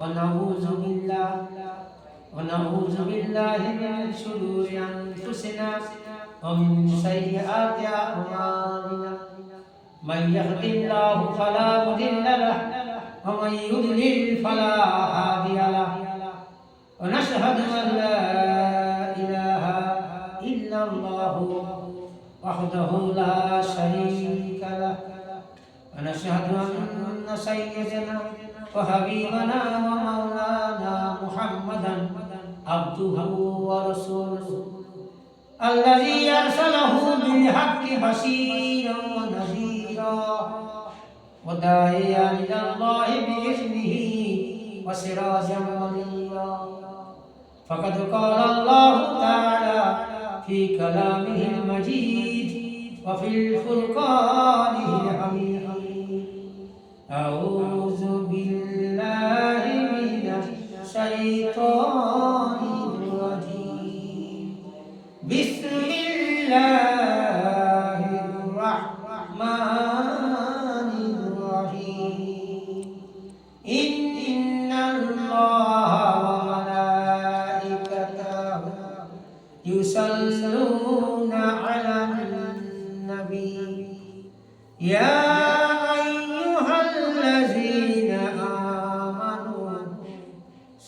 ونعوذ بالله ونعوذ بالله من شرور أنفسنا ومن سيئات أعمالنا من يهد الله فلا مضل له ومن يضلل فلا هادي له ونشهد أن لا إله إلا الله وحده لا شريك له ونشهد أن سيدنا وحبيبنا ومولانا محمدا عبده ورسوله. الذي أرسله بالحق بشيرا ونذيرا وداعيا إلى الله بإذنه وسراجا منيرا فقد قال الله تعالى في كلامه المجيد وفي الفرقانه الحميد. أعوذ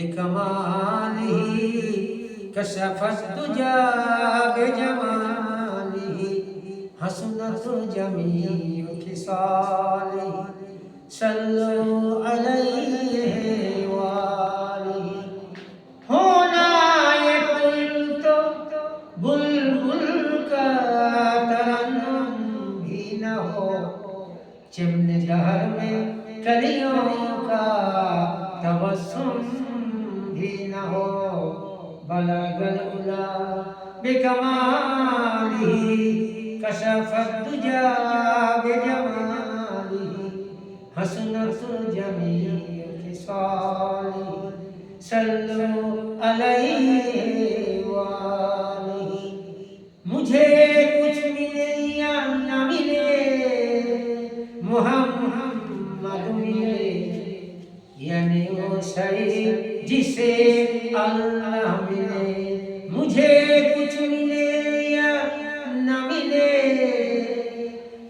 بکمالی کشفت تجا بجمالی حسنت جمیع خصالی صلو علیہ والی ہونا یہ کل تو بلبل کا ترنم بھی نہ ہو۔ چمن دہر میں کلیوں کا تبسم دينه بلغ العلا بكماله كشف الدجى بجماله حسنت جميع خصاله صلوا عليه وآله مجھے کچھ ملے یا نہ ملے محمد ملے یعنی وہ شریف जिसे अल्लाह मिले मुझे कुछ मिले या न मिले?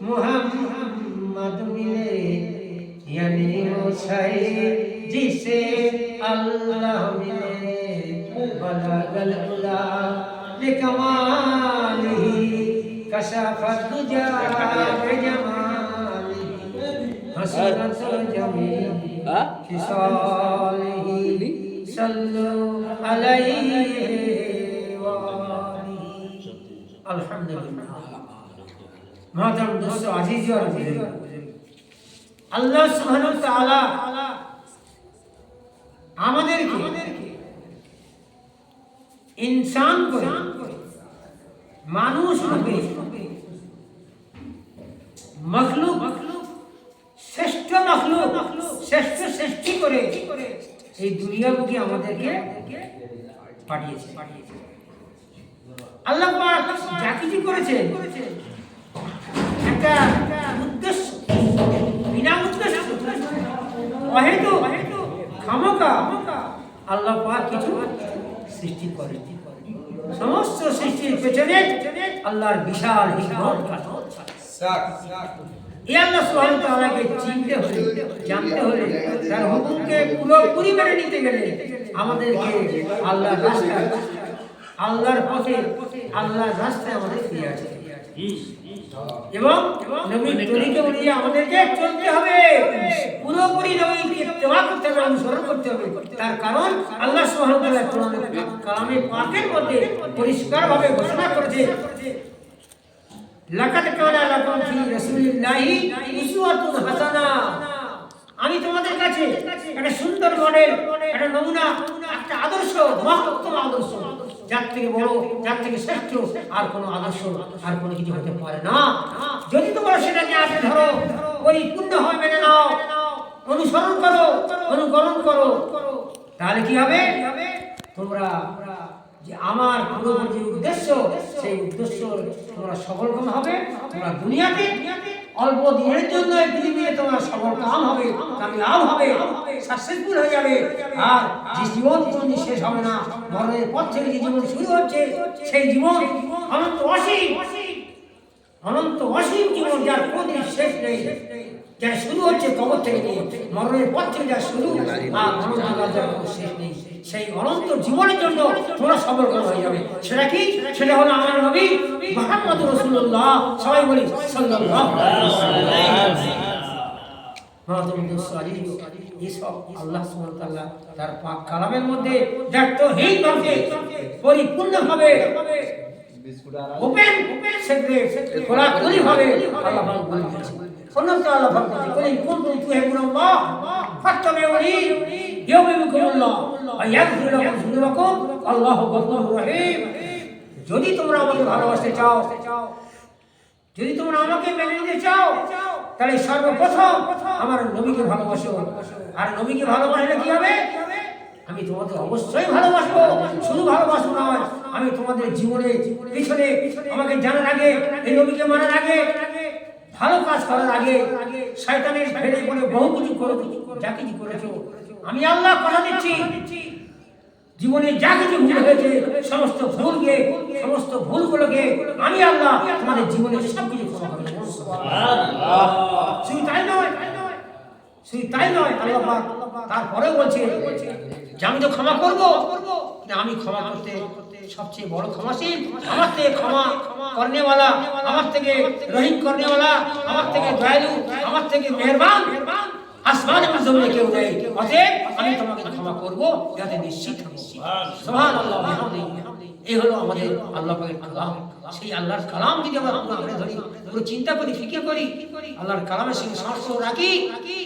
मोहम्मद मिले यानी वो शरीर जिसे अल्लाह मिले। बलगल उला बिकमालिही कशफत दुजा बिजमालिही हसनत जमील হ্যাঁ মাদাম দোস্ত আজিজ আল্লাহ সুবহানাহু তাআলা আমাদেরকে আমাদেরকে ইনসান করে, মানুষ রূপে, মখলুক, শ্রেষ্ঠ মখলুক, শ্রেষ্ঠ সৃষ্টি করে এই দুনিয়ামুখী আমাদেরকে পাঠিয়েছে। পাঠিয়েছে আল্লাহ যা কিছু করেছে করেছে অহেতু খামকা আল্লাহ পাক কিছু সৃষ্টি করে। সমস্ত সৃষ্টির পেছনে আল্লাহর বিশাল হিকমত এই আল্লাহ সুবহানাহু ওয়া তাআলাকে চিনতে হলে, জানতে হলে, তার হুকুমকে পুরোপুরি মেনে নিতে গেলে আমাদেরকে আল্লাহর রাস্তায়, আল্লাহর পথে, আল্লাহর রাস্তায় আমাদের ফিরে আসতে। এবং নবীর তরিকা অনুযায়ী আমাদেরকে চলতে হবে। পুরোপুরি নবীকে করতে হবে অনুসরণ করতে হবে। তার কারণ আল্লাহ কালামে পাকের মধ্যে পরিষ্কারভাবে ঘোষণা করেছে। কানা লাকুম ফি রাসূলিল্লাহি উসওয়াতুন হাসানা। আমি তোমাদের কাছে একটা সুন্দর মডেল একটা নমুনা একটা আদর্শ মহত্তম আদর্শ। যার থেকে বড়, যার থেকে শ্রেষ্ঠ, আর কোনো আদর্শ, আর কোনো কিছু হতে পারে না। যদি তোমরা সেটাকে আসে ধরো, ওই পূর্ণ হয় মেনে নাও, অনুসরণ করো, অনুকরণ করো, তাহলে কি হবে? তোমরা যে আমার পুরো যে উদ্দেশ্য, সেই উদ্দেশ্য তোমরা সফলকাম হবে? তোমরা দুনিয়াতে অল্প দিনের জন্য পৃথিবীতে তোমার সফল কাম হবে কামিয়াব হবে সাকসেসফুল হয়ে যাবে। আর যে জীবন কোনদিন শেষ হবে না, মরণের পর থেকে যে জীবন শুরু হচ্ছে, সেই জীবন অনন্ত অসীম অনন্ত অসীম জীবন যার কোনদিন শেষ নেই। যার শুরু হচ্ছে কবর থেকে নিয়ে মরণের পর থেকে যা শুরু, আর অনন্তকাল যার কোনো শেষ নেই। সেই অনন্ত জীবনের জন্য তোমরা সবল হয়ে যাবে। সেটা কি? সেটা হলো আমার নবী মোহাম্মদ রসুল্লাহ সবাই বলি দুসারি এসব আল্লাহ তার কালামের মধ্যে পরিপূর্ণভাবে যদি তোমরা আমাকে ভালোবাসতে চাও যদি তোমরা আমাকে মেনে নিতে চাও, তাহলে সর্বপ্রথম আমার নবীকে ভালোবাসো। আর নবীকে ভালোবাসলে কি হবে আমি তোমাদের অবশ্যই ভালোবাসবো শুধু ভালোবাসবো নয় আমি তোমাদের জীবনে পিছনে আমাকে জানার আগে, এই নবীকে মানার আগে ভালো কাজ করার আগে শয়তানের ফেলে পড়ে বহু কিছু করে যা কিছু করেছ। আমি আল্লাহ কথা দিচ্ছি। জীবনে যা কিছু ভুল হয়েছে, সমস্ত ভুলকে, সমস্ত ভুলগুলোকে আমি আল্লাহ তোমাদের জীবনে সব কিছু ক্ষমা শুধু তাই নয়, শুধু তাই নয়, আল্লাহ তারপরেও বলছে যে আমি তো ক্ষমা করব আমি ক্ষমা করতে সবচেয়ে বড় ক্ষমাশীল, আমার থেকে ক্ষমা করনেওয়ালা, আমার থেকে রহিম করনেওয়ালা, আমার থেকে দয়ালু, আমার থেকে মেহরবান। আসমান এবং জমিনে কেউ নেই। অতএব আমি তোমাকে ক্ষমা করব যাতে নিশ্চিত সুবহানাল্লাহ বিহামদিহি। এই হলো আমাদের আল্লাহ পাকের কালাম। সেই আল্লাহর কালাম যদি আমরা পুরো আঁকড়ে ধরি পুরো চিন্তা করি ফিকে করি আল্লাহর কালামের সঙ্গে সংস্পর্শ রাখি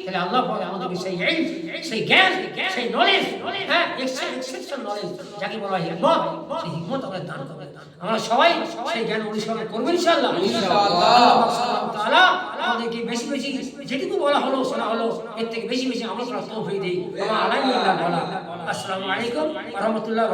তাহলে আল্লাহ পাক আমাদেরকে সেই ইলম, সেই জ্ঞান সেই নলেজ হ্যাঁ এক্সেপশন নলেজ যাকে বলা হয় হিকমত সেই হিকমত আমরা দান করবেন আমরা সবাই সেই জ্ঞান অনুসরণ করব ইনশাআল্লাহ। আল্লাহ তাআলা আমাদেরকে বেশি বেশি যেটুকু বলা হলো শোনা হলো এর থেকে বেশি বেশি আমরা করার তৌফিক দিই। আমার আসসালামু আলাইকুম রহমতুল্লাহ